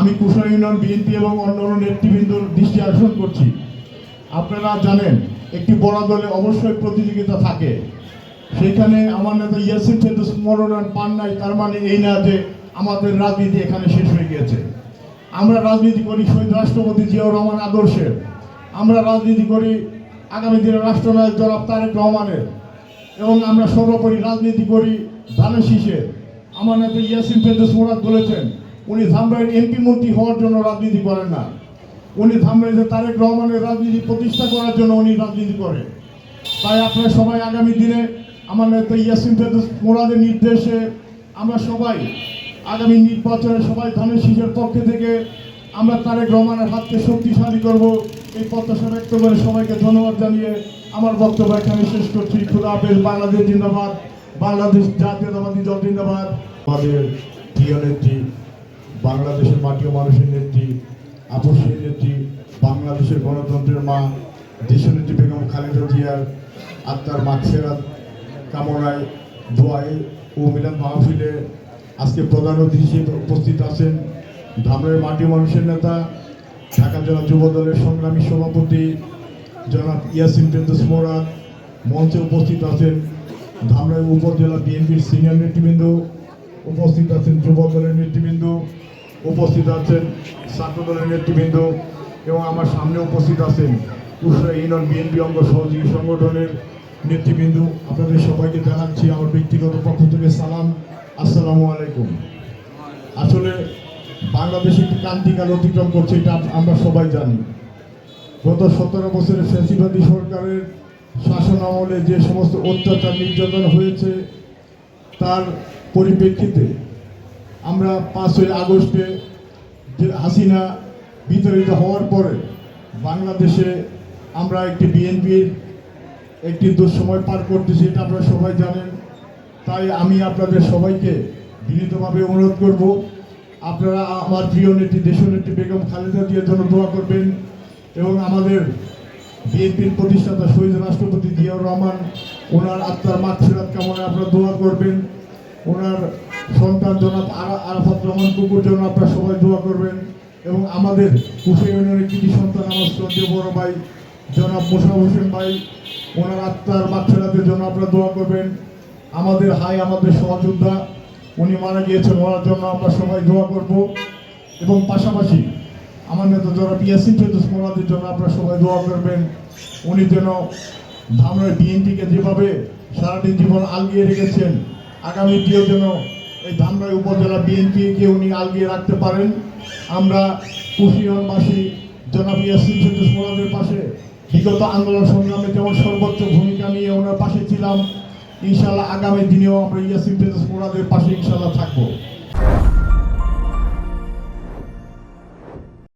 আমি কুশল union, BNP এবং অন্যান্য নেতৃবৃন্দর দৃষ্টি আকর্ষণ করছি। আপনারা জানেন, একটি বড় দলে অবশ্যই প্রতিযোগিতা থাকে। সেখানে আমার নেতা ইয়াসিন ফেরদৌস মনোনয়ন পান নাই, তার মানে এই না যে আমাদের রাজনীতি এখানে শেষ হয়ে গিয়েছে। আমরা রাজনীতি করি শহীদ রাষ্ট্রপতি জিয়াউর রহমান আদর্শের। আমরা রাজনীতি করি আগামী দিনে রাষ্ট্রনায়ক জনাব তারেক রহমানের। এবং আমরা সর্বোপরি রাজনীতি করি ধানের শীষের। আমার নেতা ইয়াসিন ফেরদৌস মোরাদ বলেছেন উনি ধামরাইয়ের এমপি মন্ত্রী হওয়ার জন্য রাজনীতি করেন না। উনি ধামরাইতে তারেক রহমানের রাজনীতি প্রতিষ্ঠা করার জন্য উনি রাজনীতি করে তাই আপনারা সবাই আগামী দিনে আমার নেতা ইয়াসিন মোরাদের নির্দেশে আমরা সবাই আগামী নির্বাচনে সবাই ধানের শীষের পক্ষে থেকে আমরা তারেক রহমানের হাতকে শক্তিশালী করব। এই প্রত্যাশা ব্যক্ত করে সবাইকে ধন্যবাদ জানিয়ে আমার বক্তব্য এখানে শেষ করছি। খুদা হাফেজ, বাংলাদেশ জিন্দাবাদ, বাংলাদেশ জাতীয়তাবাদী দল জিন্দাবাদ। আমাদের প্রিয় নেত্রী বাংলাদেশের মাটি ও মানুষের নেত্রী, আপসের নেত্রী, বাংলাদেশের গণতন্ত্রের মা, দেশনেত্রী বেগম খালেদা জিয়ার আত্মার মাগফেরাত কামনায়, দোয়ায় ও মিলাদ মাহফিলে আজকে প্রধান অতিথি হিসেবে উপস্থিত আছেন ধামরাই মাটি মানুষের নেতা, ঢাকা জেলা যুব দলের সংগ্রামী সভাপতি জনাব ইয়াসিন ফেরদৌস মোরাদ, মঞ্চে উপস্থিত আছেন ধামরাই উপজেলা বিএনপির সিনিয়র নেতৃবৃন্দ, উপস্থিত আছেন যুব দলের নেতৃবৃন্দ উপস্থিত আছেন ছাত্র দলের নেতৃবৃন্দ এবং আমার সামনে উপস্থিত আছেন কুশরা ইউনিয়ন বিএনপি অঙ্গ সহযোগী সংগঠনের নেতৃবৃন্দ। আপনাদের সবাইকে জানাচ্ছি আমার ব্যক্তিগত পক্ষ থেকে সালাম। আসসালামু আলাইকুম। আসলে বাংলাদেশ একটি ক্রান্তিকাল অতিক্রম করছে, এটা আমরা সবাই জানি। গত সতেরো বছরের ফ্যাসিবাদী সরকারের শাসন আমলে যে সমস্ত অত্যাচার, নির্যাতন হয়েছে, তার পরিপ্রেক্ষিতে আমরা পাঁচই আগস্টে হাসিনা বিতাড়িত হওয়ার পরে বাংলাদেশে আমরা একটি বিএনপির একটি দুঃসময় পার করতেছি, এটা আপনারা সবাই জানেন। তাই আমি আপনাদের সবাইকে বিনীতভাবে অনুরোধ করব, আপনারা আমার প্রিয় নেত্রী দেশনেত্রী বেগম খালেদা জিয়ার জন্য দোয়া করবেন এবং আমাদের বিএনপির প্রতিষ্ঠাতা শহীদ রাষ্ট্রপতি জিয়াউর রহমান, ওনার আত্মার মাগফিরাত কামনায় আপনারা দোয়া করবেন। ওনার সন্তান জনাব আরা- আরাফাত রহমান কুকুর জন্য আপনারা সবাই দোয়া করবেন। এবং আমাদের কুফে ইউনিয়নের কৃতি সন্তান আমার শ্রদ্ধেয় বড় ভাই, জনাব মোশারফ হোসেন ভাই, ওনার আত্মার মাগফিরাতের জন্য আপনারা দোয়া করবেন। আমাদের হাই, আমাদের সহযোদ্ধা, উনি মারা গিয়েছেন, ওনার জন্য আমরা সবাই দোয়া করব। এবং পাশাপাশি আমার নেতা যারা ইয়াসিন ফেরদৌস মোরাদের জন্য আপনারা সবাই দোয়া করবেন। উনি যেন ধামরাই বিএনপিকে যেভাবে সারাটি জীবন আলগিয়ে রেখেছেন, আগামী দিয়েও যেন এই ধামরাই উপজেলা বিএনপিকে উনি আলগিয়ে রাখতে পারেন। আমরা কুশিয়ানবাসী জনাব ইয়াসিন ফেরদৌস মোরাদের পাশে বিগত আন্দোলন সংগ্রামে যেমন সর্বোচ্চ ভূমিকা নিয়ে ওনার পাশে ছিলাম। ইনশাল্লাহ আগামী দিনেও আমরা ইয়াসিন ফেরদৌস মোরাদের পাশে ইনশাল্লাহ থাকব।